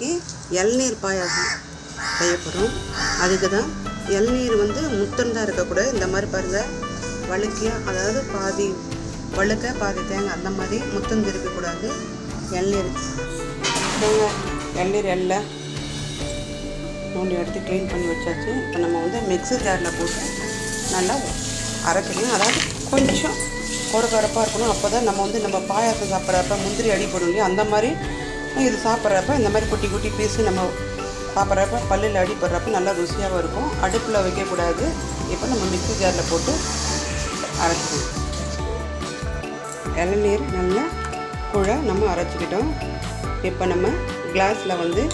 இன்றைக்கி இளநீர் பாயாசம் செய்ய போகிறோம் அதுக்கு தான் இளநீர் வந்து முத்தந்தான் இருக்கக்கூடாது. இந்த மாதிரி பாருங்கள் வழுக்கியாக அதாவது பாதி வழுக்க பாதி தேங்காய் அந்த மாதிரி முத்தந்து இருக்கக்கூடாது. இளநீர் தேங்காய் இளநீர் எல்லாம் நோண்டி எடுத்து க்ளீன் பண்ணி வச்சாச்சு. இப்போ நம்ம வந்து மிக்ஸி ஜாரில் போட்டு நல்லா அரைக்கணும். அதாவது கொஞ்சம் கொரகொரப்பாக இருக்கணும். அப்போ தான் நம்ம வந்து நம்ம பாயாசம் சாப்பிட்றப்ப முந்திரி அடிப்படும் இல்லையா? அந்த மாதிரி இது சாப்பிட்றப்ப இந்த மாதிரி குட்டி குட்டி பீஸு நம்ம சாப்பிட்றப்ப பல்லில் அடிப்படுறப்ப நல்லா ருசியாகவும் இருக்கும். அடுப்பில் வைக்கக்கூடாது. இப்போ நம்ம மிக்ஸி ஜாரில் போட்டு அரைச்சிக்கணும். இளநீர் நல்லா குழ நம்ம அரைச்சிக்கிட்டோம். இப்போ நம்ம கிளாஸில் வந்து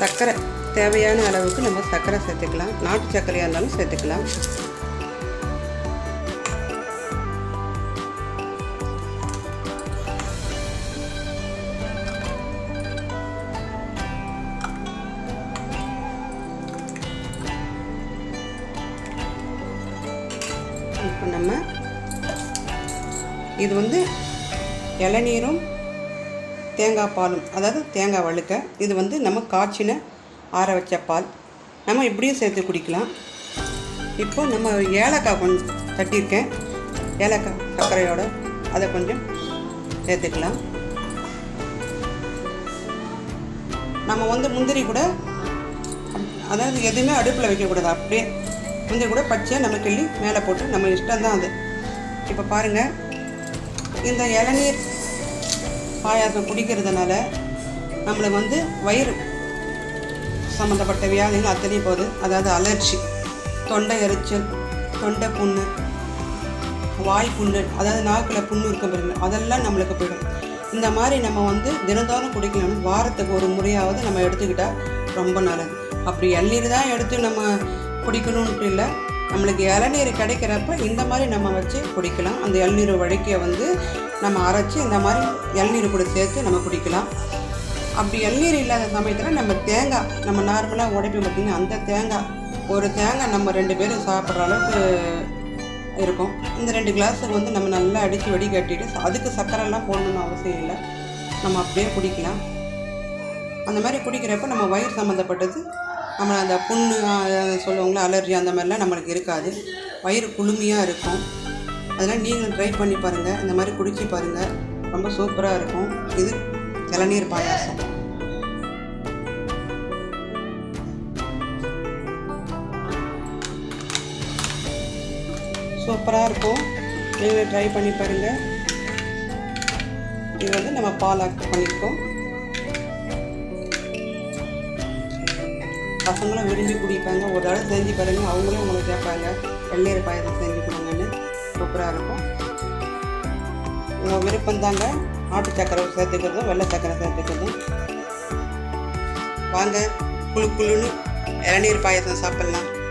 சர்க்கரை தேவையான அளவுக்கு நம்ம சர்க்கரை சேர்த்துக்கலாம். நாட்டு சர்க்கரையாக இருந்தாலும் சேர்த்துக்கலாம். இப்போ நம்ம இது வந்து இளநீரும் தேங்காய் பாலும் அதாவது தேங்காய் வழுக்க இது வந்து நம்ம காய்ச்சின ஆற வச்ச பால். நம்ம இப்படியும் சேர்த்து குடிக்கலாம். இப்போ நம்ம ஏலக்காய் கொஞ்சம் தட்டியிருக்கேன். ஏலக்காய் சர்க்கரையோடு அதை கொஞ்சம் சேர்த்துக்கலாம். நம்ம வந்து முந்திரி கூட அதாவது எதுவுமே அடுப்பில் வைக்கக்கூடாது அப்படியே கொஞ்சம் கூட பச்சையாக நம்ம கிள்ளி மேலே போட்டு நம்ம இஷ்டம் தான் அது. இப்போ பாருங்கள் இந்த இளநீர் பாயாசம் குடிக்கிறதுனால நம்மளுக்கு வந்து வயிறு சம்மந்தப்பட்ட வியாதிகள் அத்தனை போகுது. அதாவது அலர்ஜி தொண்டை எரிச்சல் தொண்டை புண்ணு வாய் புண்ணு அதாவது நாக்கில் புண்ணு இருக்க பாருங்க. அதெல்லாம் நம்மளுக்கு போயிடும். இந்த மாதிரி நம்ம வந்து தினந்தோறும் குடிக்கணும் வாரத்துக்கு ஒரு முறையாவது நம்ம எடுத்துக்கிட்டால் ரொம்ப நல்லது. அப்படி இளநீர் தான் எடுத்து நம்ம குடிக்கணுன்ட்டு இல்லை. நம்மளுக்கு இளநீர் கிடைக்கிறப்ப இந்த மாதிரி நம்ம வச்சு குடிக்கலாம். அந்த இளநீர் வழுக்கிய வந்து நம்ம அரைச்சி இந்த மாதிரி இளநீர் கூட சேர்த்து நம்ம குடிக்கலாம். அப்படி இளநீர் இல்லாத சமயத்தில் நம்ம தேங்காய் நம்ம நார்மலாக உடைப்பி பார்த்திங்கன்னா அந்த தேங்காய் ஒரு தேங்காய் நம்ம ரெண்டு பேரும் சாப்பிட்ற அளவுக்கு இருக்கும். இந்த ரெண்டு கிளாஸுக்கு வந்து நம்ம நல்லா அடித்து வடிகட்டிட்டு அதுக்கு சர்க்கரைலாம் போடணும்னு அவசியம் இல்லை. நம்ம அப்படியே குடிக்கலாம். அந்த மாதிரி குடிக்கிறப்ப நம்ம வயிறு சம்மந்தப்பட்டது நம்ம அந்த புண்ணு சொல்லுவாங்களா சொல்லுவாங்களே அலர்ஜி அந்த மாதிரிலாம் நம்மளுக்கு இருக்காது. வயிறு குளுமையாக இருக்கும். அதெல்லாம் நீங்களும் ட்ரை பண்ணி பாருங்கள் இந்த மாதிரி குடிச்சு பாருங்கள் ரொம்ப சூப்பராக இருக்கும். இது இளநீர் பாயாசம். சூப்பராக இருக்கும். நீங்களும் ட்ரை பண்ணி பாருங்கள் இது வந்து நம்ம பால் ஆட் பண்ணியிருக்கோம் பசங்களும் விரும்பி குடிப்பாங்க. ஒரு தடவை செஞ்சு பாருங்க. அவங்களும் உங்களுக்கு கேட்பாங்க. வெள்ளையர் பாயசம் செஞ்சு கொடுங்கன்னு சூப்பராக இருக்கும். உங்கள் விருப்பம் தாங்க. நாட்டு சக்கரை சேர்த்துக்கிறதும் வெள்ளை சக்கரை சேர்த்துக்கிறதும். வாங்க. குழு குழுன்னு இளநீர் பாயசம் சாப்பிட்லாம்.